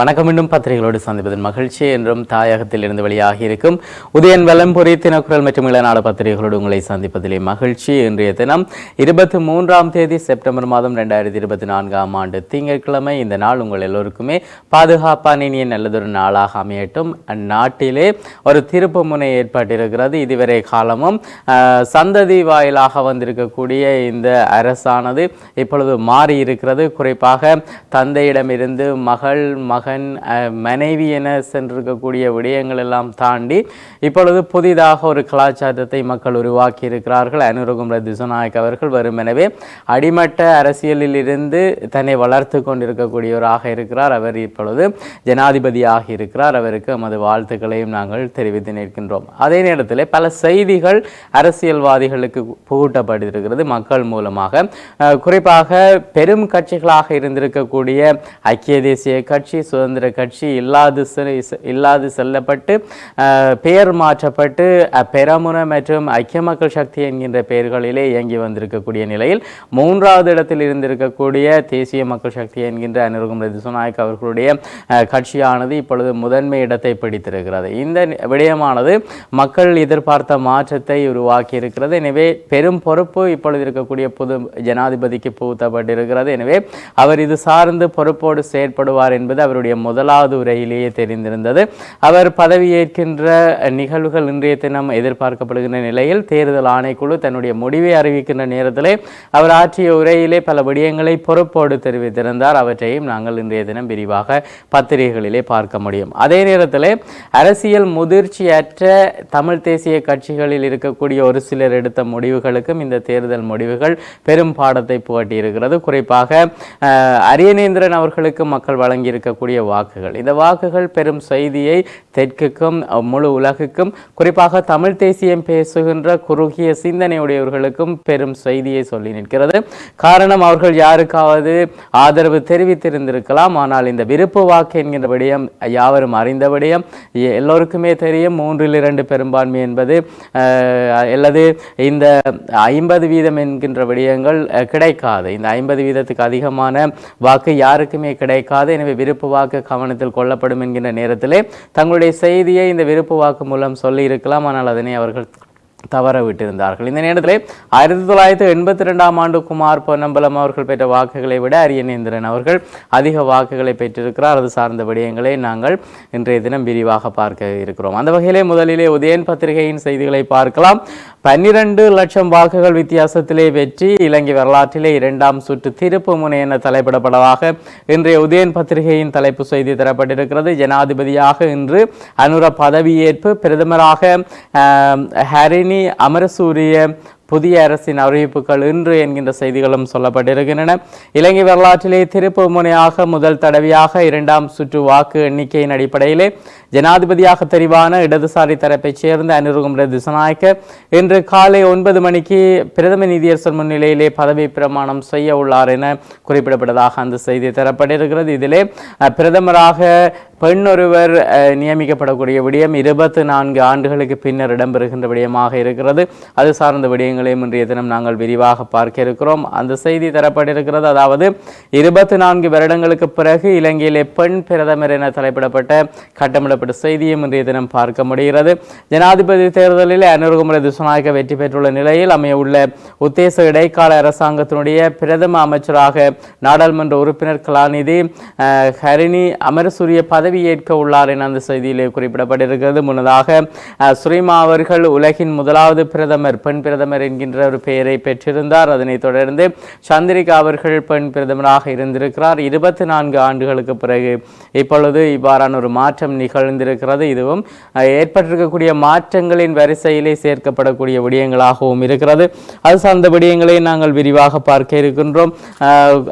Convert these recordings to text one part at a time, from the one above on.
வணக்கம். மீண்டும் பத்திரிகைகளோடு சந்திப்பதன் மகிழ்ச்சி என்றும் தாயகத்தில் இருந்து வெளியாகி இருக்கும் உதயன் வலம்புரி தினக்குரல் மற்றும் இளநாடு பத்திரிகைகளோடு உங்களை சந்திப்பதிலே மகிழ்ச்சி. இன்றைய தினம் இருபத்தி மூன்றாம் தேதி செப்டம்பர் மாதம் ரெண்டாயிரத்தி இருபத்தி நான்காம் ஆண்டு திங்கட்கிழமை. இந்த நாள் உங்கள் எல்லோருக்குமே பாதுகாப்பான இனிய நல்லதொரு நாளாக அமையட்டும். அந்நாட்டிலே ஒரு திருப்பு முனை ஏற்பட்டிருக்கிறது. இதுவரை காலமும் ஆஹ், சந்ததி வாயிலாக வந்திருக்கக்கூடிய இந்த அரசானது இப்பொழுது மாறி இருக்கிறது குறிப்பாக தந்தையிடமிருந்து மகள் மகன் மகன் மனைவி என சென்றிருக்கக்கூடிய விடயங்கள் எல்லாம் தாண்டி இப்பொழுது புதிதாக ஒரு கலாச்சாரத்தை மக்கள் உருவாக்கி இருக்கிறார்கள் அனுரகுமர திசுநாயக் அவர்கள் வெறுமெனவே அடிமட்ட அரசியலில் இருந்து தன்னை வளர்த்து கொண்டிருக்கக்கூடியவராக இருக்கிறார். அவர் இப்பொழுது ஜனாதிபதியாக இருக்கிறார். அவருக்கு நமது வாழ்த்துக்களையும் நாங்கள் தெரிவித்து நிற்கின்றோம். அதே நேரத்தில் பல செய்திகள் அரசியல்வாதிகளுக்கு புகூட்டப்பட்டிருக்கிறது. மக்கள் மூலமாக குறிப்பாக பெரும் கட்சிகளாக இருந்திருக்கக்கூடிய ஐக்கிய தேசிய கட்சி சுதந்திர கட்சி இல்லாது இல்லாது செல்லப்பட்டு பெயர் மாற்றப்பட்டு பெரமுன மற்றும் ஐக்கிய மக்கள் சக்தி என்கின்ற பெயர்களிலே இயங்கி வந்திருக்கக்கூடிய நிலையில் மூன்றாவது இடத்தில் இருந்திருக்கக்கூடிய தேசிய மக்கள் சக்தி என்கின்ற அனுருகும் திசுநாயக் அவர்களுடைய கட்சியானது இப்பொழுது முதன்மை இடத்தை பிடித்திருக்கிறது. இந்த விடயமானது மக்கள் எதிர்பார்த்த மாற்றத்தை உருவாக்கி இருக்கிறது எனவே பெரும் பொறுப்பு இப்பொழுது இருக்கக்கூடிய புது ஜனாதிபதிக்கு புகுத்தப்பட்டிருக்கிறது. எனவே அவர் இது சார்ந்து பொறுப்போடு செயற்படுவார் என்பது அவருடைய முதலாவது உரையிலேயே தெரிந்திருந்தது. அவர் பதவியேற்கின்ற நிகழ்வுகள் இன்றைய தினம் எதிர்பார்க்கப்படுகின்ற நிலையில் தேர்தல் ஆணைக்குழு தன்னுடைய முடிவை அறிவிக்கின்ற நேரத்திலே அவர் ஆற்றிய உரையிலே பல விடயங்களை பொறுப்போடு தெரிவித்திருந்தார். அவற்றையும் நாங்கள் இன்றைய தினம் விரிவாக பத்திரிகைகளிலே பார்க்க முடியும். அதே நேரத்திலே அரசியல் முதிர்ச்சியற்ற தமிழ் தேசிய கட்சிகளில் இருக்கக்கூடிய ஒரு சிலர் எடுத்த முடிவுகளுக்கும் இந்த தேர்தல் முடிவுகள் பெரும் பாடத்தை புகட்டியிருக்கிறது. குறிப்பாக அரியநேந்திரன் அவர்களுக்கு மக்கள் வழங்கியிருக்கக்கூடிய வாக்குகள். இந்த வாக்குகள் பெரும் செய்தியை தெற்குக்கும் முழு உலகுக்கும் குறிப்பாக தமிழ் தேசியம் பேசுகின்ற குறுகிய சிந்தனையுடையவர்களுக்கும் பெரும் செய்தியை சொல்லி நிற்கிறது. காரணம் அவர்கள் யாருக்காவது ஆதரவு தெரிவித்திருந்திருக்கலாம். ஆனால் இந்த விருப்பு வாக்கு என்கின்ற விடயம் யாவரும் அறிந்த விடயம் எல்லோருக்குமே தெரியும். மூன்றில் இரண்டு பெரும்பான்மை என்பது அல்லது இந்த ஐம்பது வீதம் என்கின்ற விடயங்கள் கிடைக்காது. இந்த ஐம்பது வீதத்துக்கு அதிகமான வாக்கு யாருக்குமே கிடைக்காது. எனவே விருப்பு வாக்கு கவனத்தில் கொள்ளப்படும் என்கின்ற நேரத்திலே தங்களுடைய செய்தியை இந்த விருப்பு வாக்கு மூலம் சொல்லி இருக்கலாம் ஆனால் அதனை அவர்கள் தவற விட்டிருந்தார்கள் இந்த நேரத்தில் ஆயிரத்தி தொள்ளாயிரத்தி எண்பத்தி ரெண்டாம் ஆண்டு குமார் பொன்னம்பலம் அவர்கள் பெற்ற வாக்குகளை விட அரியநேந்திரன் அவர்கள் அதிக வாக்குகளை பெற்றிருக்கிறார். அது சார்ந்த விடயங்களை நாங்கள் இன்றைய தினம் விரிவாக பார்க்க இருக்கிறோம். அந்த வகையிலே முதலிலே உதயன் பத்திரிகையின் செய்திகளை பார்க்கலாம். பன்னிரண்டு லட்சம் வாக்குகள் வித்தியாசத்திலே வெற்றி இலங்கை வரலாற்றிலே இரண்டாம் சுற்று திருப்பு முனை என தலைப்பிடப்படவாக இன்றைய உதயன் பத்திரிகையின் தலைப்பு செய்தி தரப்பட்டிருக்கிறது. ஜனாதிபதியாக இன்று அனுர பதவியேற்பு பிரதமராக ஹரின் ஹரிணி அமரசூரிய புதிய அரசின் அறிவிப்புகள் இன்று என்கின்ற செய்திகளும் சொல்லப்பட்டிருக்கின்றன. இலங்கை வரலாற்றிலே திருப்பு முனையாக முதல் தடவையாக இரண்டாம் சுற்று வாக்கு எண்ணிக்கையின் அடிப்படையிலே ஜனாதிபதியாக தெரிவான இடதுசாரி தரப்பைச் சேர்ந்த அனுருகுமர திசநாயக்க இன்று காலை ஒன்பது மணிக்கு பிரதம நீதியரசர் முன்னிலையிலே பதவி பிரமாணம் செய்ய உள்ளார் என குறிப்பிடப்பட்டதாக அந்த செய்தி தரப்பட்டிருக்கிறது. இதிலே பிரதமராக பெண் ஒருவர் நியமிக்கப்படக்கூடிய விடயம் இருபத்தி நான்கு ஆண்டுகளுக்கு பின்னர் இடம்பெறுகின்ற விடயமாக இருக்கிறது. அது சார்ந்த விடயங்களையும் இன்றைய தினம் நாங்கள் விரிவாக பார்க்க இருக்கிறோம். அந்த செய்தி தரப்பட்டிருக்கிறது. அதாவது இருபத்தி நான்கு வருடங்களுக்கு பிறகு இலங்கையிலே பெண் பிரதமர் என தலைப்பிடப்பட்ட கட்டமிடப்பட்ட செய்தியும் இன்றைய தினம் பார்க்க முடிகிறது. ஜனாதிபதி தேர்தலில் அனுருகுமர திசுநாயக்க வெற்றி பெற்றுள்ள நிலையில் அமையவுள்ள உள்ள உத்தேச இடைக்கால அரசாங்கத்தினுடைய பிரதம அமைச்சராக நாடாளுமன்ற உறுப்பினர் கலாநிதி ஹரிணி அமரசூரிய பதவியேற்க உள்ளார் என அந்த செய்தியிலே குறிப்பிடப்பட்டிருக்கிறது. முன்னதாக சுரிமா அவர்கள் உலகின் முதலாவது பிரதமர் பெண் பிரதமர் என்கின்ற ஒரு பெயரை பெற்றிருந்தார். அதனைத் தொடர்ந்து சந்திரிகா அவர்கள் பெண் பிரதமராக இருந்திருக்கிறார். இருபத்தி நான்கு ஆண்டுகளுக்கு பிறகு இப்பொழுது இவ்வாறான ஒரு மாற்றம் நிகழ்ந்திருக்கிறது. இதுவும் ஏற்பட்டிருக்கக்கூடிய மாற்றங்களின் வரிசையிலே சேர்க்கப்படக்கூடிய விடயங்களாகவும் இருக்கிறது. அது சார்ந்த விடயங்களை நாங்கள் விரிவாக பார்க்க இருக்கின்றோம்.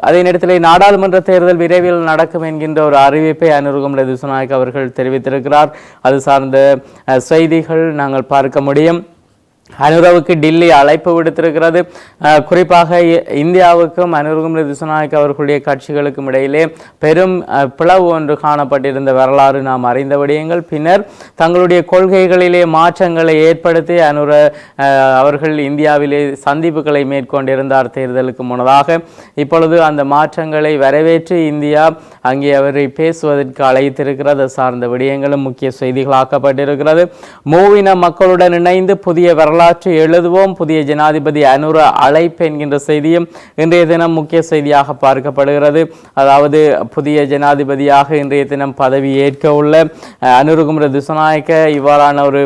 அதே நேரத்தில் நாடாளுமன்ற தேர்தல் விரைவில் நடக்கும் என்கின்ற ஒரு அறிவிப்பை அனுருகம் திசுநாயக் அவர்கள் தெரிவித்திருக்கிறார். அது சார்ந்த செய்திகள் நாங்கள் பார்க்க முடியும். அனுரவுக்கு டில்லி அழைப்பு விடுத்திருக்கிறது. குறிப்பாக இந்தியாவுக்கும் அனுருகும் திசுநாயக் அவர்களுடைய கட்சிகளுக்கும் இடையிலே பெரும் பிளவு ஒன்று காணப்பட்டிருந்த வரலாறு நாம் அறிந்த விடயங்கள். பின்னர் தங்களுடைய கொள்கைகளிலே மாற்றங்களை ஏற்படுத்தி அனுர அவர்கள் இந்தியாவிலே சந்திப்புகளை மேற்கொண்டிருந்தார் தேர்தலுக்கு முன்னதாக. இப்பொழுது அந்த மாற்றங்களை வரவேற்று இந்தியா அங்கே அவரை பேசுவதற்கு அழைத்திருக்கிறது. சார்ந்த விடயங்களும் முக்கிய செய்திகளாக்கப்பட்டிருக்கிறது. மூவின மக்களுடன் இணைந்து புதிய வரலாறு வரலாற்றை எழுதுவோம். புதிய ஜனாதிபதி அனுர அழைப்பு என்கின்ற செய்தியும் இன்றைய தினம் முக்கிய செய்தியாக பார்க்கப்படுகிறது. அதாவது புதிய ஜனாதிபதியாக இன்றைய தினம் பதவி ஏற்க உள்ள அனுருகுமர திசுநாயக்க இவ்வாறான ஒரு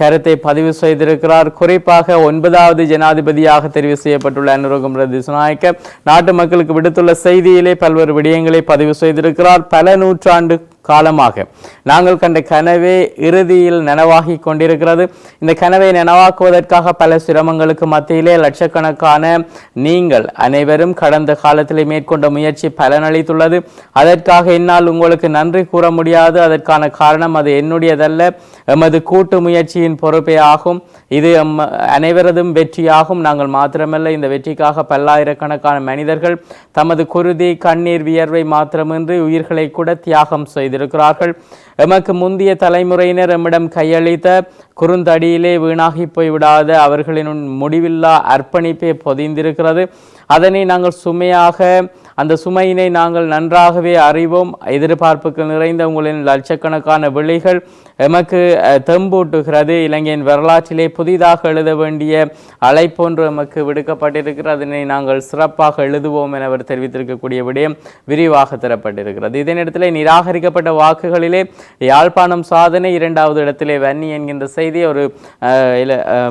கருத்தை பதிவு செய்திருக்கிறார். குறிப்பாக ஒன்பதாவது ஜனாதிபதியாக தெரிவு செய்யப்பட்டுள்ள அனுருகுமர திசுநாயக்க நாட்டு மக்களுக்கு விடுத்துள்ள செய்தியிலே பல்வேறு விடயங்களை பதிவு செய்திருக்கிறார். பல நூற்றாண்டு காலமாக. நாங்கள் கண்ட கனவே இறுதியில் நனவாகி கொண்டிருக்கிறது. இந்த கனவை நனவாக்குவதற்காக பல சிரமங்களுக்கு மத்தியிலே லட்சக்கணக்கான நீங்கள் அனைவரும் கடந்த காலத்திலே மேற்கொண்ட முயற்சி பலனளித்துள்ளது. அதற்காக என்னால் உங்களுக்கு நன்றி கூற முடியாது. அதற்கான காரணம் அது என்னுடையதல்ல. எமது கூட்டு முயற்சியின் பொறுப்பே ஆகும். இது எம் அனைவரதும் வெற்றியாகும். நாங்கள் மாத்திரமல்ல இந்த வெற்றிக்காக பல்லாயிரக்கணக்கான மனிதர்கள் தமது குருதி கண்ணீர் வியர்வை மாத்திரமின்றி உயிர்களை கூட தியாகம் செய்து செய்திருக்கிறார்கள். எமக்கு முந்தைய தலைமுறையினர் எம்மிடம் கையளித்த குறுந்தடியிலே வீணாகி போய்விடாத அவர்களின் முடிவில்லா அர்ப்பணிப்பே பொதிந்திருக்கிறது. அதனை நாங்கள் சுமையாக அந்த சுமையினை நாங்கள் நன்றாகவே அறிவோம். எதிர்பார்ப்புகள் நிறைந்த உங்களின் லட்சக்கணக்கான விழிகள் எமக்கு தெம்பூட்டுகிறது. இலங்கையின் வரலாற்றிலே புதிதாக எழுத வேண்டிய அழைப்பொன்று எமக்கு விடுக்கப்பட்டிருக்கிறது. அதனை நாங்கள் சிறப்பாக எழுதுவோம் என அவர் தெரிவித்திருக்கக்கூடிய விடயம் விரிவாக தரப்பட்டிருக்கிறது. இதே நேரத்திலே நிராகரிக்கப்பட்ட வாக்குகளிலே யாழ்ப்பாணம் சாதனை இரண்டாவது இடத்திலே வன்னி என்கின்ற செய்தி ஒரு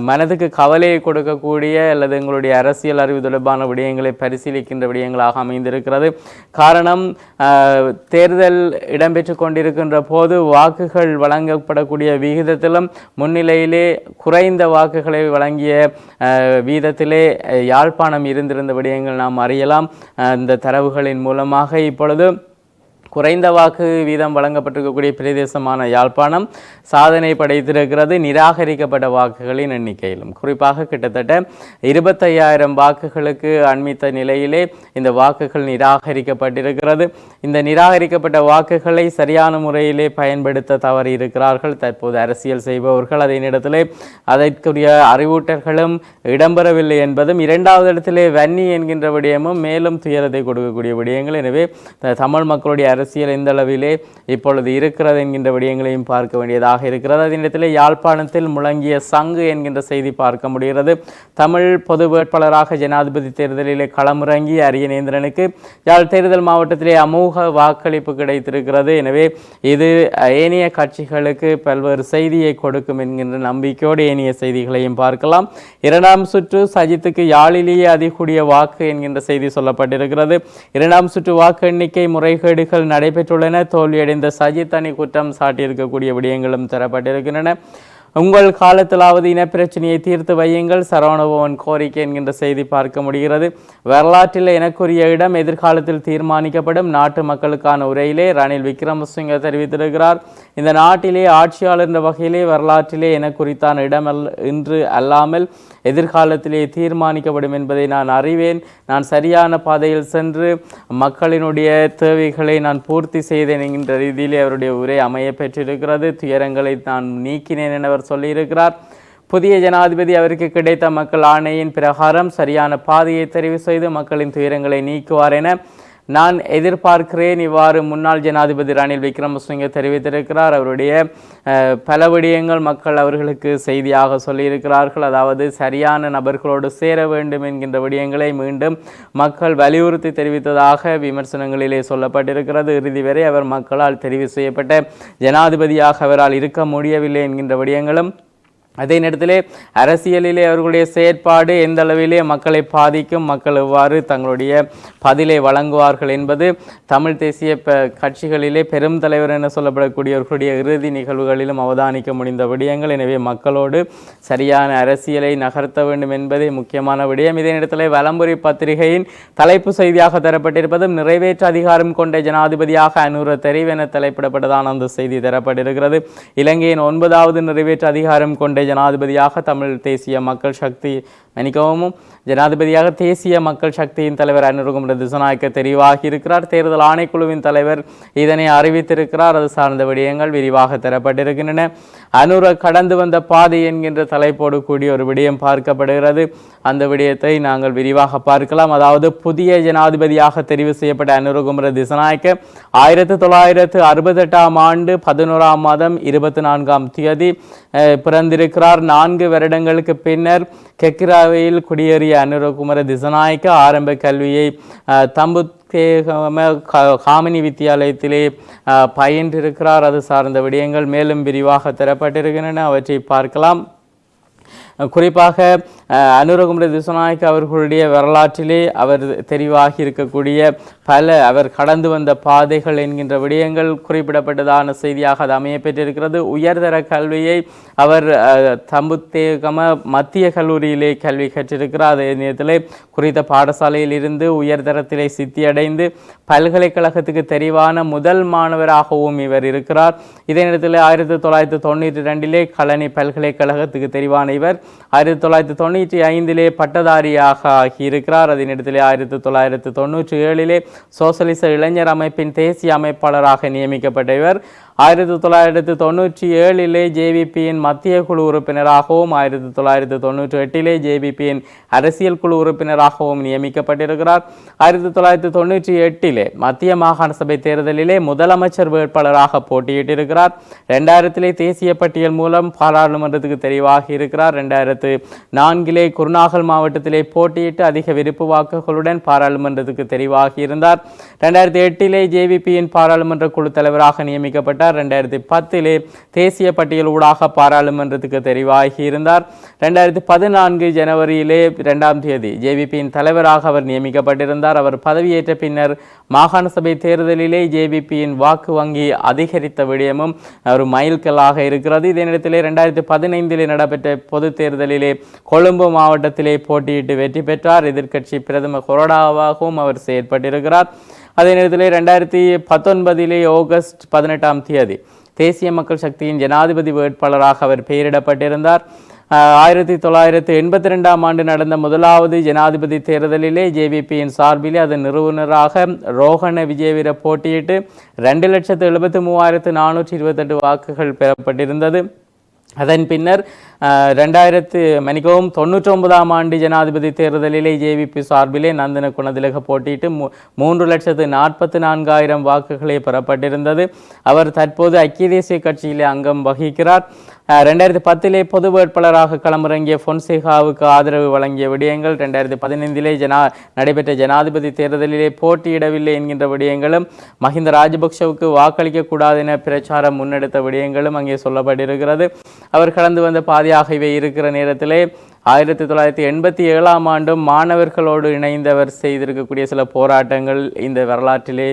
மனதுக்கு கவலையை கொடுக்கக்கூடிய அல்லது எங்களுடைய அரசியல் அறிவு தொடர்பான விடயங்களை பரிசீலிக்கின்ற விடயங்களாக அமைந்திருக்கிறது காரணம் தேர்தல் இடம்பெற்று கொண்டிருக்கின்ற போது வாக்குகள் வழங்கப்படக்கூடிய விகிதத்திலும் முன்னிலையிலே குறைந்த வாக்குகளை வழங்கிய வீதத்திலே யாழ்ப்பாணம் இருந்திருந்த விடயங்கள் நாம் அறியலாம். இந்த தரவுகளின் மூலமாக இப்பொழுது குறைந்த வாக்கு வீதம் வழங்கப்பட்டிருக்கக்கூடிய பிரதேசமான யாழ்ப்பாணம் சாதனை படைத்திருக்கிறது. நிராகரிக்கப்பட்ட வாக்குகளின் எண்ணிக்கையிலும். குறிப்பாக கிட்டத்தட்ட இருபத்தையாயிரம் வாக்குகளுக்கு அண்மித்த நிலையிலே இந்த வாக்குகள் நிராகரிக்கப்பட்டிருக்கிறது. இந்த நிராகரிக்கப்பட்ட வாக்குகளை சரியான முறையிலே பயன்படுத்த தவறி இருக்கிறார்கள் தற்போது அரசியல் செய்பவர்கள் அதே நேரத்திலே அதற்குரிய அறிவூட்டல்களும் இடம்பெறவில்லை என்பதும் இரண்டாவது இடத்திலே வன்னி என்கின்ற விடயமும் மேலும் துயரத்தை கொடுக்கக்கூடிய விடயங்கள். எனவே தமிழ் மக்களுடைய அரசியல் எந்த அளவிலே இப்பொழுது இருக்கிறது என்கின்ற விடயங்களையும் பார்க்க வேண்டியதாக இருக்கிறது. அதே யாழ்ப்பாணத்தில் முழங்கிய சங்கு என்கின்ற செய்தி பார்க்க முடிகிறது. தமிழ் பொது வேட்பாளராக ஜனாதிபதி தேர்தலிலே களமிறங்கிய அரியநேந்திரனுக்கு யாழ் தேர்தல் மாவட்டத்திலே அமோக வாக்களிப்பு கிடைத்திருக்கிறது. எனவே இது ஏனைய கட்சிகளுக்கு பல்வேறு செய்தியை கொடுக்கும் என்கின்ற நம்பிக்கையோடு ஏனைய செய்திகளையும் பார்க்கலாம். இரண்டாம் சுற்று சஜித்துக்கு யாழிலேயே அதிகூடிய வாக்கு என்கின்ற செய்தி சொல்லப்பட்டிருக்கிறது. இரண்டாம் சுற்று வாக்கு எண்ணிக்கை முறைகேடுகள் நடைபெற்றுள்ளன. தோல்வியடைந்த சஜித் அணி குற்றம் சாட்டியிருக்கக்கூடிய விடயங்களும் தரப்பட்டிருக்கின்றன. உங்கள் காலத்திலாவது இனப்பிரச்சனையை தீர்த்து வையுங்கள். சரவணபவன் கோரிக்கை என்கின்ற செய்தி பார்க்க முடிகிறது. வரலாற்றில் எனக்குரிய இடம் எதிர்காலத்தில் தீர்மானிக்கப்படும். நாட்டு மக்களுக்கான உரையிலே ரணில் விக்ரமசிங்க தெரிவித்திருக்கிறார். இந்த நாட்டிலே ஆட்சியாளர் என்ற வகையிலே வரலாற்றிலே எனக்குறித்தான இடம் இன்று அல்லாமல் எதிர்காலத்திலே தீர்மானிக்கப்படும் என்பதை நான் அறிவேன். நான் சரியான பாதையில் சென்று மக்களினுடைய தேவைகளை நான் பூர்த்தி செய்தேன் என்கின்ற ரீதியிலே அவருடைய உரை அமைய பெற்றிருக்கிறது. துயரங்களை நான் நீக்கினேன் என அவர் சொல்லியிருக்கிறார். புதிய ஜனாதிபதி அவருக்கு கிடைத்த மக்கள் ஆணையின் பிரகாரம் சரியான பாதையை தெரிவு செய்து மக்களின் துயரங்களை நீக்குவார் என நான் எதிர்பார்க்கிறேன் இவ்வாறு முன்னாள் ஜனாதிபதி ரணில் விக்ரமசிங்க தெரிவித்திருக்கிறார். அவருடைய பல விடயங்கள் மக்கள் அவர்களுக்கு செய்தியாக சொல்லியிருக்கிறார்கள். அதாவது சரியான நபர்களோடு சேர வேண்டும் என்கின்ற விடயங்களை மீண்டும் மக்கள் வலியுறுத்தி தெரிவித்ததாக விமர்சனங்களிலே சொல்லப்பட்டிருக்கிறது. இறுதி வரை அவர் மக்களால் தெரிவு செய்யப்பட்ட ஜனாதிபதியாக அவரால் இருக்க முடியவில்லை என்கின்ற விடயங்களும் அதே நேரத்தில் அரசியலிலே அவர்களுடைய செயற்பாடு எந்த அளவிலே மக்களை பாதிக்கும் மக்கள் எவ்வாறு தங்களுடைய பதிலை வழங்குவார்கள் என்பது தமிழ் தேசிய ப கட்சிகளிலே பெரும் தலைவர் என சொல்லப்படக்கூடியவர்களுடைய இறுதி நிகழ்வுகளிலும் அவதானிக்க முடிந்த விடயங்கள். எனவே மக்களோடு சரியான அரசியலை நகர்த்த வேண்டும் என்பதே முக்கியமான விடயம். இதே நேரத்தில் வலம்புரி பத்திரிகையின் தலைப்பு செய்தியாக தரப்பட்டிருப்பதும் நிறைவேற்று அதிகாரம் கொண்ட ஜனாதிபதியாக அனுர தெரிவென தலைப்பிடப்பட்டதான அந்த செய்தி தரப்பட்டிருக்கிறது. இலங்கையின் ஒன்பதாவது நிறைவேற்று அதிகாரம் கொண்ட ஜனாதிபதியாக தமிழ் தேசிய மக்கள் சக்தி மன்னிக்கவும். ஜனாதிபதியாக தேசிய மக்கள் சக்தியின் தலைவர் அனுருகும் திசநாயக்க தெரிவாகி இருக்கிறார். தேர்தல் ஆணைக்குழுவின் தலைவர் இதனை அறிவித்திருக்கிறார். அது சார்ந்த விடயங்கள் விரிவாக தரப்பட்டிருக்கின்றன. அனுர கடந்து வந்த பாதை என்கின்ற தலைப்போடு கூடிய ஒரு விடயம் பார்க்கப்படுகிறது. அந்த விடயத்தை நாங்கள் விரிவாக பார்க்கலாம். அதாவது புதிய ஜனாதிபதியாக தெரிவு செய்யப்பட்ட அனுரகுமர திசநாயக்க ஆயிரத்தி தொள்ளாயிரத்து அறுபத்தெட்டாம் ஆண்டு பதினோராம் மாதம் இருபத்தி நான்காம் தேதி பிறந்திருக்கிறார். நான்கு வருடங்களுக்கு பின்னர் கெக்கிராவையில் குடியேறிய அனுரகுமர திசநாயக்க ஆரம்ப கல்வியை தம்பு தேகம காமினி வித்தியாலயத்திலே பயின்றிருக்கிறார். அது சார்ந்த விடயங்கள் மேலும் விரிவாக தரப்பட்டிருக்கின்றன. அவற்றை பார்க்கலாம். குறிப்பாக அனுரகுமர திசுநாயக்க அவர்களுடைய வரலாற்றிலே அவர் தெரிவாகி இருக்கக்கூடிய பல அவர் கடந்து வந்த பாதைகள் என்கின்ற விடயங்கள் குறிப்பிடப்பட்டதான செய்தியாக அது அமைய பெற்றிருக்கிறது. உயர்தர கல்வியை அவர் தம்புத்தேகம மத்திய கல்லூரியிலே கல்வி கற்றிருக்கிறார். அதே நேரத்தில் குறித்த பாடசாலையில் இருந்து உயர்தரத்திலே சித்தியடைந்து பல்கலைக்கழகத்துக்கு தெரிவான முதல் மாணவராகவும் இவர் இருக்கிறார். இதே நேரத்தில் ஆயிரத்தி தொள்ளாயிரத்தி தொண்ணூற்றி ரெண்டிலே கலனி பல்கலைக்கழகத்துக்கு தெரிவான இவர். ஆயிரத்தி தொள்ளாயிரத்தி தொண்ணூற்றி ஐந்திலே பட்டதாரியாக ஆகியிருக்கிறார். அதனிடத்திலே ஆயிரத்தி தொள்ளாயிரத்தி தொண்ணூற்றி ஏழிலே சோசலிச இளைஞர் அமைப்பின் தேசிய அமைப்பாளராக நியமிக்கப்பட்ட இவர். ஆயிரத்தி தொள்ளாயிரத்தி தொண்ணூற்றி ஏழிலே ஜேவிபியின் மத்திய குழு உறுப்பினராகவும் ஆயிரத்தி தொள்ளாயிரத்தி தொண்ணூற்றி எட்டிலே ஜேவிபியின் அரசியல் குழு உறுப்பினராகவும் நியமிக்கப்பட்டிருக்கிறார். ஆயிரத்தி தொள்ளாயிரத்தி தொண்ணூற்றி எட்டிலே மத்திய மாகாண சபை தேர்தலிலே முதலமைச்சர் வேட்பாளராக போட்டியிட்டிருக்கிறார். ரெண்டாயிரத்திலே தேசிய பட்டியல் மூலம் பாராளுமன்றத்துக்கு தெரிவாகி இருக்கிறார். ரெண்டாயிரத்து நான்கிலே குருநாகல் மாவட்டத்திலே போட்டியிட்டு அதிக விருப்பு வாக்குகளுடன் பாராளுமன்றத்துக்கு தெரிவாகி இருந்தார். ரெண்டாயிரத்தி எட்டிலே ஜேவிபியின் பாராளுமன்ற குழு தலைவராக நியமிக்கப்பட்டார். ரெண்டாயிரத்தி பத்திலே தேசிய பட்டியல் ஊடாக பாராளுமன்றத்துக்கு தெரிவாகி இருந்தார். ரெண்டாயிரத்தி பதினான்கு ஜனவரியிலே இரண்டாம் தேதி ஜேவிபியின் தலைவராக அவர் நியமிக்கப்பட்டிருந்தார். அவர் பதவியேற்ற பின்னர் மாகாண சபை தேர்தலிலே ஜேவிபியின் வாக்கு வங்கி அதிகரித்த விடயமும் ஒரு மைல்கல்லாக இருக்கிறது. இதே நேரத்திலே ரெண்டாயிரத்தி பதினைந்திலே நடைபெற்ற பொது தேர்தலிலே கொழும்பு மாவட்டத்திலே போட்டியிட்டு வெற்றி பெற்றார். எதிர்க்கட்சி பிரதம கொரோடாவாகவும் அவர் செயற்பட்டிருக்கிறார். அதே நேரத்தில் ரெண்டாயிரத்தி பத்தொன்பதிலே ஆகஸ்ட் பதினெட்டாம் தேதி தேசிய மக்கள் சக்தியின் ஜனாதிபதி வேட்பாளராக அவர் பெயரிடப்பட்டிருந்தார். ஆயிரத்தி தொள்ளாயிரத்தி எண்பத்தி ரெண்டாம் ஆண்டு நடந்த முதலாவது ஜனாதிபதி தேர்தலிலே ஜேவிபியின் சார்பிலே அதன் நிறுவனராக ரோஹண விஜயவீர போட்டியிட்டு ரெண்டு லட்சத்து எழுபத்தி மூவாயிரத்து நானூற்றி இருபத்தெட்டு வாக்குகள் பெறப்பட்டிருந்தது. அதன் பின்னர் அஹ், ரெண்டாயிரத்து மணிக்கவும் தொண்ணூற்றி ஒன்பதாம் ஆண்டு ஜனாதிபதி தேர்தலிலே ஜேவிபி சார்பிலே நந்தன குணதிலக போட்டியிட்டு மூ மூன்று லட்சத்து நாற்பத்தி நான்காயிரம் வாக்குகளே பெறப்பட்டிருந்தது. அவர் தற்போது ஐக்கிய தேசிய கட்சியிலே அங்கம் வகிக்கிறார். ரெண்டாயிரத்தி பத்திலே பொது வேட்பாளராக களமிறங்கிய பொன்சேகாவுக்கு ஆதரவு வழங்கிய விடயங்கள் ரெண்டாயிரத்தி பதினைந்திலே ஜனா நடைபெற்ற ஜனாதிபதி தேர்தலிலே போட்டியிடவில்லை என்கின்ற விடயங்களும் மஹிந்த ராஜபக்ஷவுக்கு வாக்களிக்க கூடாது என பிரச்சாரம் முன்னெடுத்த விடயங்களும் அங்கே சொல்லப்பட்டிருக்கிறது. அவர் கடந்து வந்த பாதையாக இவை இருக்கிற நேரத்திலே ஆயிரத்தி தொள்ளாயிரத்தி எண்பத்தி ஏழாம் ஆண்டும் மாணவர்களோடு இணைந்தவர் செய்திருக்கக்கூடிய சில போராட்டங்கள் இந்த வரலாற்றிலே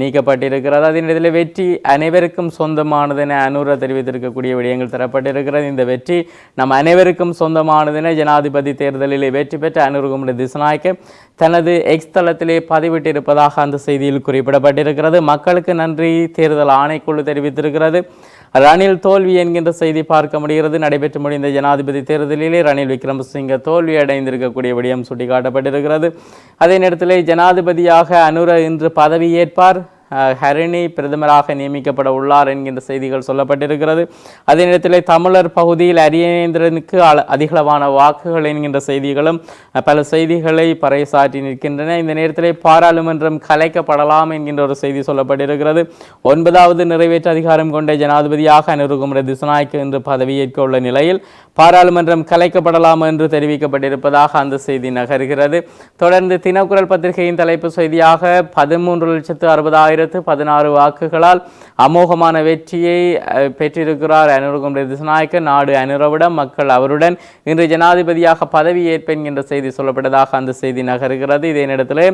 நீக்கப்பட்டிருக்கிறது. அதே நேரத்தில் வெற்றி அனைவருக்கும் சொந்தமானதென அனுர தெரிவித்திருக்கக்கூடிய விடயங்கள் தரப்பட்டிருக்கிறது. இந்த வெற்றி நம் அனைவருக்கும் சொந்தமானதென ஜனாதிபதி தேர்தலில் வெற்றி பெற்ற அனுருகுமர திசநாயக்க தனது எக்ஸ் தளத்திலே பதிவிட்டிருப்பதாக அந்த செய்தியில் குறிப்பிடப்பட்டிருக்கிறது. மக்களுக்கு நன்றி. தேர்தல் ஆணைக்குழு தெரிவித்திருக்கிறது. ரணில் தோல்வி என்கின்ற செய்தி பார்க்க முடிகிறது. நடைபெற்று முடிந்த ஜனாதிபதி தேர்தலிலே ரணில் விக்ரமசிங்க தோல்வி அடைந்திருக்கக்கூடிய விடயம் சுட்டிக்காட்டப்பட்டிருக்கிறது. அதே நேரத்திலே ஜனாதிபதியாக அனுர இன்று பதவியேற்பார். ஹரிணி பிரதமராக நியமிக்கப்பட உள்ளார் என்கின்ற செய்திகள் சொல்லப்பட்டிருக்கிறது. அதே நேரத்தில் தமிழர் பகுதியில் அரியேந்திரனுக்கு அள- அதிகளவான வாக்குகள் என்கின்ற செய்திகளும் பல செய்திகளை பறைசாற்றி நிற்கின்றன. இந்த நேரத்தில் பாராளுமன்றம் கலைக்கப்படலாம் என்கின்ற ஒரு செய்தி சொல்லப்பட்டிருக்கிறது. ஒன்பதாவது நிறைவேற்று அதிகாரம் கொண்ட ஜனாதிபதியாக அனுருகுமர திசுநாயக்க இன்று பதவியேற்க உள்ள நிலையில் பாராளுமன்றம் கலைக்கப்படலாம் என்று தெரிவிக்கப்பட்டிருப்பதாக அந்த செய்தி நகர்கிறது. தொடர்ந்து தினக்குரல் பத்திரிகையின் தலைப்பு செய்தியாக பதிமூன்று லட்சத்து அறுபதாயிரம் ஆயிரத்து பதினாறு வாக்குகளால் அமோகமான வெற்றியை பெற்றிருக்கிறார் அனுருகுமர திசுநாயக்க நாடு அனுரவிடம் மக்கள் அவருடன் இன்று ஜனாதிபதியாக பதவி ஏற்பேன் என்ற செய்தி சொல்லப்பட்டதாக அந்த செய்தி நகர்கிறது. இதே நேரத்தில்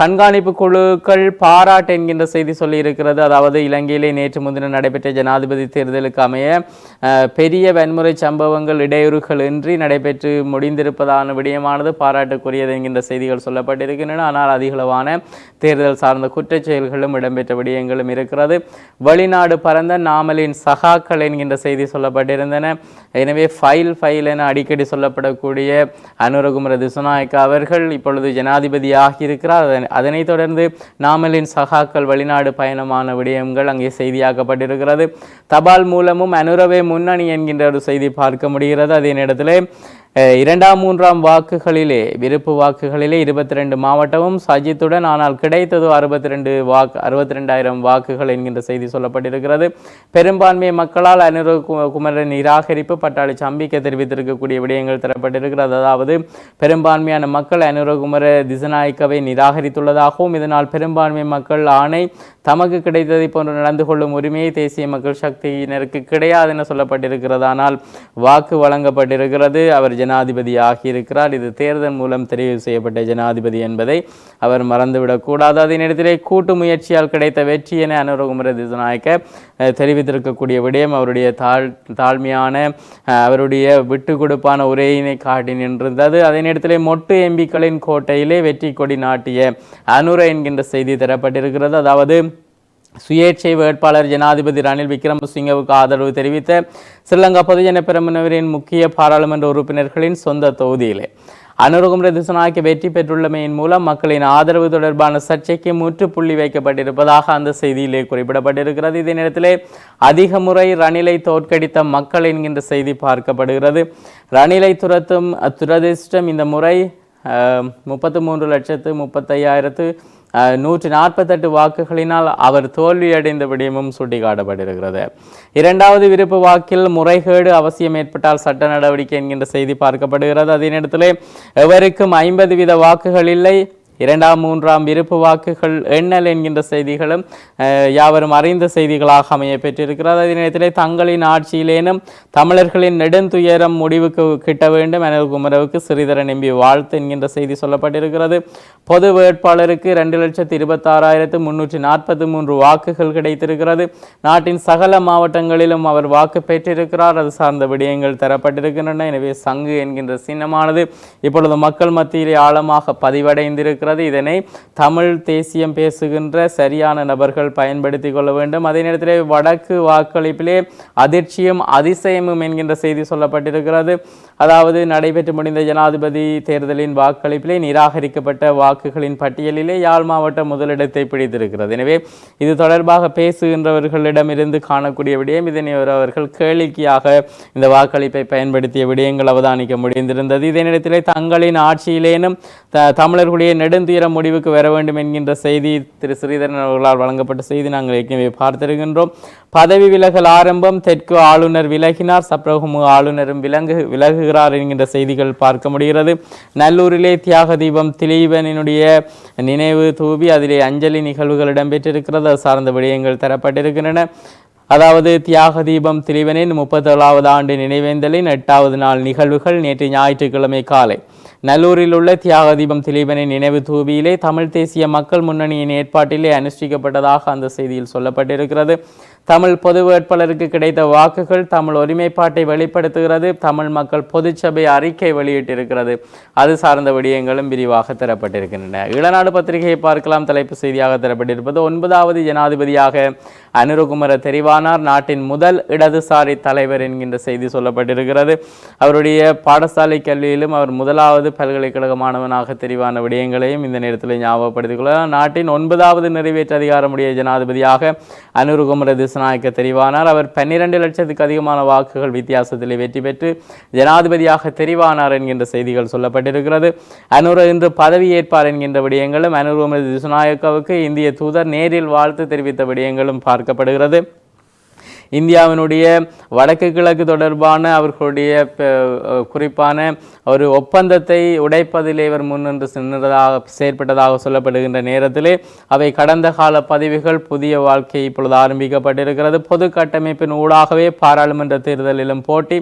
கண்காணிப்பு குழுக்கள் பாராட்டு என்கின்ற செய்தி சொல்லியிருக்கிறது. அதாவது இலங்கையிலே நேற்று முன்தினம் நடைபெற்ற ஜனாதிபதி தேர்தலுக்கு அமைய பெரிய வன்முறை சம்பவங்கள் இடையூறுகள் இன்றி நடைபெற்று முடிந்திருப்பதான விடயமானது பாராட்டுக்குரியது என்கின்ற செய்திகள் சொல்லப்பட்டிருக்கின்றன. ஆனால் அதிகளவான தேர்தல் சார்ந்த குற்றச்செயல் நிகழ்வுகளும் இடம்பெற்ற விடயங்களும் இருக்கிறது. வெளிநாடு பறந்த நாமலின் சகாக்கள் என்கின்ற செய்தி சொல்லப்பட்டிருந்தன. எனவே ஃபைல் ஃபைல் என அடிக்கடி சொல்லப்படக்கூடிய அனுரகுமர திசுநாயக்கா அவர்கள் இப்பொழுது ஜனாதிபதி ஆகியிருக்கிறார் அதனைத் தொடர்ந்து நாமலின் சகாக்கள் வெளிநாடு பயணமான விடயங்கள் அங்கே செய்தியாக்கப்பட்டிருக்கிறது. தபால் மூலமும் அனுரவே முன்னணி என்கின்ற ஒரு செய்தி பார்க்க முடிகிறது. அதே நேரத்தில் இரண்டாம் மூன்றாம் வாக்குகளிலே விருப்பு வாக்குகளிலே இருபத்தி ரெண்டு மாவட்டமும் சஜித்துடன் ஆனால் கிடைத்ததோ அறுபத்தி ரெண்டு வாக்கு அறுபத்தி ரெண்டாயிரம் வாக்குகள் என்கின்ற செய்தி சொல்லப்பட்டிருக்கிறது. பெரும்பான்மை மக்களால் அனுர குமரன் நிராகரிப்பு பட்டாளி சம்பிக்க தெரிவித்திருக்கக்கூடிய விடயங்கள் தரப்பட்டிருக்கிறது. அதாவது பெரும்பான்மையான மக்கள் அனுரகுமர திசநாயக்கவை நிராகரித்துள்ளதாகவும் இதனால் பெரும்பான்மை மக்கள் ஆணை தமக்கு கிடைத்ததை போன்று நடந்து கொள்ளும் உரிமையை தேசிய மக்கள் சக்தியினருக்கு கிடையாது என சொல்லப்பட்டிருக்கிறது. ஆனால் வாக்கு வழங்கப்பட்டிருக்கிறது. அவர் ஜனாதிபதி ஆகியிருக்கிறார் இது தேர்தல் மூலம் தெரிவு செய்யப்பட்ட ஜனாதிபதி என்பதை அவர் மறந்துவிடக்கூடாது. அதே நேரத்திலே கூட்டு முயற்சியால் கிடைத்த வெற்றி என அனுரகுமர திசநாயக்க தெரிவித்திருக்கக்கூடிய விடயம் அவருடைய தாழ் தாழ்மையான அவருடைய விட்டு கொடுப்பான உரையினை காட்டி நின்றிருந்தது. அதே நேரத்திலே மொட்டு எம்பிக்களின் கோட்டையிலே வெற்றி கொடி நாட்டிய அனுர என்கின்ற செய்தி தரப்பட்டிருக்கிறது. அதாவது சுயேட்சை வேட்பாளர் ஜனாதிபதி ரணில் விக்ரமசிங்கவுக்கு ஆதரவு தெரிவித்த ஸ்ரீலங்கா பொதுஜன பெரமுனவரின் முக்கிய பாராளுமன்ற உறுப்பினர்களின் சொந்த தொகுதியிலே. அனுரகுமர திசுநாயக்க வெற்றி பெற்றுள்ளமையின் மூலம் மக்களின் ஆதரவு தொடர்பான சர்ச்சைக்கு முற்றுப்புள்ளி வைக்கப்பட்டிருப்பதாக அந்த செய்தியிலே குறிப்பிடப்பட்டிருக்கிறது. இதே நேரத்திலே அதிக முறை ரணிலை தோற்கடித்த மக்கள் என்கின்ற செய்தி பார்க்கப்படுகிறது. ரணிலை துரத்தும் துரதிர்ஷ்டம் இந்த முறை முப்பத்து மூன்று லட்சத்து முப்பத்தையாயிரத்து நூற்றி நாற்பத்தெட்டு வாக்குகளினால் அவர் தோல்வியடைந்த விடயமும் சுட்டிக்காட்டப்பட்டிருக்கிறது. இரண்டாவது விருப்பு வாக்கில் முறைகேடு அவசியம் ஏற்பட்டால் சட்ட நடவடிக்கை என்கின்ற செய்தி பார்க்கப்படுகிறது. அதே நேரத்தில் எவருக்கும் ஐம்பது வீத வாக்குகள் இல்லை. இரண்டாம் மூன்றாம் விருப்பு வாக்குகள் எண்ணல் என்கின்ற செய்திகளும் யாவரும் அறிந்த செய்திகளாக அமைய பெற்றிருக்கிறது. அதே நேரத்திலே தங்களின் ஆட்சியிலேனும் தமிழர்களின் நெடுந்துயரம் முடிவுக்கு கிட்ட வேண்டும். என குமரவுக்கு சிறிதரன் நம்பி வாழ்த்து என்கின்ற செய்தி சொல்லப்பட்டிருக்கிறது. பொது வேட்பாளருக்கு இரண்டு லட்சத்து இருபத்தாறாயிரத்து முன்னூற்றி நாற்பத்தி மூன்று வாக்குகள் கிடைத்திருக்கிறது. நாட்டின் சகல மாவட்டங்களிலும் அவர் வாக்கு பெற்றிருக்கிறார். அது சார்ந்த விடயங்கள் தரப்பட்டிருக்கின்றன. எனவே சங்கு என்கின்ற சின்னமானது இப்பொழுது மக்கள் மத்தியிலே ஆழமாக பதிவடைந்திருக்கிறது. இதனை தமிழ் தேசியம் பேசுகின்ற சரியான நபர்கள் பயன்படுத்தி கொள்ள வேண்டும். அதே நேரத்தில் வடக்கு வாக்களிப்பிலே அதிர்ச்சியும் அதிசயமும் என்கின்ற செய்தி சொல்லப்பட்டிருக்கிறது. அதாவது நடைபெற்று முடிந்த ஜனாதிபதி தேர்தலின் வாக்களிப்பிலே நிராகரிக்கப்பட்ட வாக்குகளின் பட்டியலிலே யாழ் மாவட்டம் முதலிடத்தை பிடித்திருக்கிறது. எனவே இது தொடர்பாக பேசுகின்றவர்களிடமிருந்து காணக்கூடிய விடயம் இதனை அவர்கள் கேளிக்கையாக இந்த வாக்களிப்பை பயன்படுத்திய விடயங்கள் அவதானிக்க முடிந்திருந்தது. இதே நேரத்திலே தங்களின் ஆட்சியிலேனும் த தமிழர்களுடைய நெடுந்துயர முடிவுக்கு வர வேண்டும் என்கின்ற செய்தி திரு ஸ்ரீதரன் அவர்களால் வழங்கப்பட்ட செய்தி நாங்கள் ஏற்கனவே பார்த்திருக்கின்றோம். பதவி விலகல் ஆரம்பம் தெற்கு ஆளுநர் விலகினார் சப்ரகமு ஆளுநரும் விலங்கு விலகுகிறார் என்கின்ற செய்திகள் பார்க்க முடிகிறது. நல்லூரிலே தியாக தீபம் திலீபனினுடைய நினைவு தூவி அதிலே அஞ்சலி நிகழ்வுகள் இடம்பெற்றிருக்கிறது. அது சார்ந்த விடயங்கள் தரப்பட்டிருக்கின்றன. அதாவது தியாக தீபம் திலீபனின் முப்பத்தேழாவது ஆண்டு நினைவேந்தலின் எட்டாவது நாள் நிகழ்வுகள் நேற்று ஞாயிற்றுக்கிழமை காலை. நல்லூரில் உள்ள தியாகதீபம் திலீபனின் நினைவு தூவியிலே தமிழ் தேசிய மக்கள் முன்னணியின் ஏற்பாட்டிலே அனுஷ்டிக்கப்பட்டதாக அந்த செய்தியில் சொல்லப்பட்டிருக்கிறது. தமிழ் பொது வேட்பாளருக்கு கிடைத்த வாக்குகள் தமிழ் ஒருமைப்பாட்டை வெளிப்படுத்துகிறது. தமிழ் மக்கள் பொதுச்சபை அறிக்கை வெளியிட்டிருக்கிறது. அது சார்ந்த விடயங்களும் விரிவாக தரப்பட்டிருக்கின்றன. இளநாடு பத்திரிகையை பார்க்கலாம். தலைப்பு செய்தியாக தரப்பட்டிருப்பது ஒன்பதாவது ஜனாதிபதியாக அனுரகுமர தெரிவானார். நாட்டின் முதல் இடதுசாரி தலைவர் என்கின்ற செய்தி சொல்லப்பட்டிருக்கிறது. அவருடைய பாடசாலை கல்வியிலும் அவர் முதலாவது பல்கலைக்கழக மாணவனாக தெரிவான விடயங்களையும் இந்த நேரத்தில் ஞாபகப்படுத்திக் கொள்ளலாம். நாட்டின் ஒன்பதாவது நிறைவேற்று அதிகாரமுடைய ஜனாதிபதியாக அனுருகுமர திசநாயக்க தெரிவானார். அவர் பன்னிரண்டு லட்சத்துக்கு அதிகமான வாக்குகள் வித்தியாசத்தில் வெற்றி பெற்று ஜனாதிபதியாக தெரிவானார் என்கின்ற செய்திகள் சொல்லப்பட்டிருக்கிறது. அனுர இன்று பதவி ஏற்பார் என்கின்ற விடயங்களும் அனுருகுமர திசுநாயக்காவுக்கு இந்திய தூதர் நேரில் வாழ்த்து தெரிவித்த விடயங்களும் பார்க்கப்படுகிறது. இந்தியாவினுடைய வடக்கு கிழக்கு தொடர்பான அவர்களுடைய குறிப்பான ஒரு ஒப்பந்தத்தை உடைப்பதிலே இவர் முன்னின்று சென்றதாக செயற்பட்டதாக சொல்லப்படுகின்ற நேரத்திலே அவை கடந்த கால பதிவுகள் புதிய வாழ்க்கை இப்பொழுது ஆரம்பிக்கப்பட்டிருக்கிறது. பொது கட்டமைப்பின் ஊடாகவே பாராளுமன்ற தேர்தலிலும் போட்டி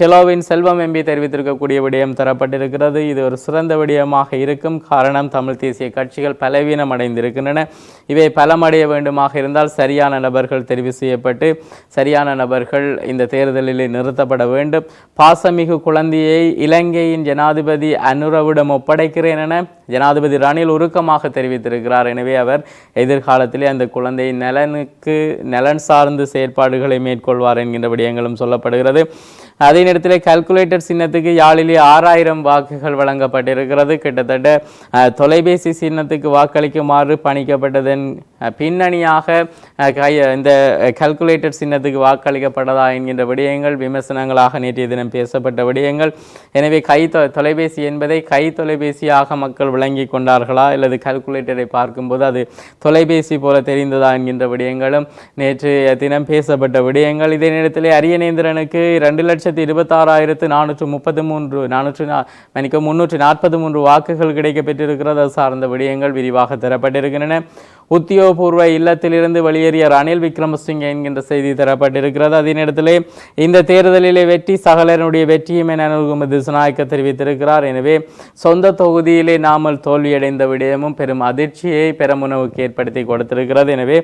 டெலோவின் செல்வம் எம்பி தெரிவித்திருக்கக்கூடிய விடயம் தரப்பட்டிருக்கிறது. இது ஒரு சிறந்த விடயமாக இருக்கும். காரணம் தமிழ் தேசிய கட்சிகள் பலவீனம் அடைந்திருக்கின்றன இவை பலமடைய வேண்டுமாக இருந்தால் சரியான நபர்கள் தெரிவு செய்யப்பட்டு சரியான நபர்கள் இந்த தேர்தலில் நிறுத்தப்பட வேண்டும். பாசமிகு குழந்தையை இலங்கையின் ஜனாதிபதி அனுரவிடம் ஒப்படைக்கிறேன் என ஜனாதிபதி ரணில் உருக்கமாக தெரிவித்திருக்கிறார். எனவே அவர் எதிர்காலத்திலே அந்த குழந்தை நலனுக்கு நலன் சார்ந்த செயற்பாடுகளை மேற்கொள்வார் என்கின்ற விடயங்களும் சொல்லப்படுகிறது. அதே நேரத்தில் கால்குலேட்டர் சின்னத்துக்கு யாழிலே ஆறாயிரம் வாக்குகள் வழங்கப்பட்டிருக்கிறது. கிட்டத்தட்ட தொலைபேசி சின்னத்துக்கு வாக்களிக்குமாறு பணிக்கப்பட்டதன் பின்னணியாக கை இந்த கல்குலேட்டர் சின்னத்துக்கு வாக்களிக்கப்பட்டதா என்கின்ற விடயங்கள் விமர்சனங்களாக நேற்றைய தினம் பேசப்பட்ட விடயங்கள். எனவே கை தொ தொலைபேசி என்பதை கை தொலைபேசியாக மக்கள் விளங்கி கொண்டார்களா? அல்லது கல்குலேட்டரை பார்க்கும்போது அது தொலைபேசி போல தெரிந்ததா என்கின்ற விடயங்களும் நேற்று தினம் பேசப்பட்ட விடயங்கள். இதே நேரத்தில் அரியநேந்திரனுக்கு ரெண்டு லட்சத்தி இருபத்தாறாயிரத்து நானூற்று முப்பத்து மூன்று நானூற்று நா- மன்னிக்கவும் முன்னூற்று நாற்பது மூன்று வாக்குகள் கிடைக்கப்பெற்றிருக்கிறது. அது சார்ந்த விடயங்கள் விரிவாக தரப்பட்டிருக்கின்றன. உத்தியோகபூர்வ இல்லத்திலிருந்து வெளியேறிய ரணில் விக்ரமசிங்கே என்கின்ற செய்தி தரப்பட்டிருக்கிறது. அதே நேரத்திலே இந்த தேர்தலிலே வெற்றி சகலனுடைய வெற்றியும் என அனுகுமதி சுனாய்க்க தெரிவித்திருக்கிறார். எனவே சொந்த தொகுதியிலே நாமல் தோல்வியடைந்த விடயமும் பெரும் அதிர்ச்சியை பெருமுனவுக்கு ஏற்படுத்தி கொடுத்திருக்கிறது. எனவே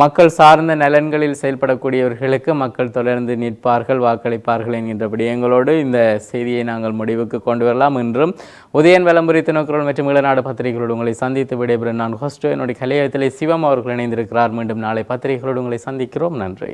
மக்கள் சார்ந்த நலன்களில் செயல்படக்கூடியவர்களுக்கு மக்கள் தொடர்ந்து நிற்பார்கள் வாக்களிப்பார்கள் என்கின்றபடி எங்களோடு இந்த செய்தியை நாங்கள் முடிவுக்கு கொண்டு வரலாம். என்றும் உதயன் விளம்பரி தினக்குரல் மற்றும் இளநாடு பத்திரிகைகளோடு உங்களை சந்தித்து விடைபெறும் நான் ஹோஸ்டோ என்னுடைய கலையத்திலே சிவம் அவர்கள் இணைந்திருக்கிறார். மீண்டும் நாளை பத்திரிகைகளோடு உங்களை சந்திக்கிறோம். நன்றி.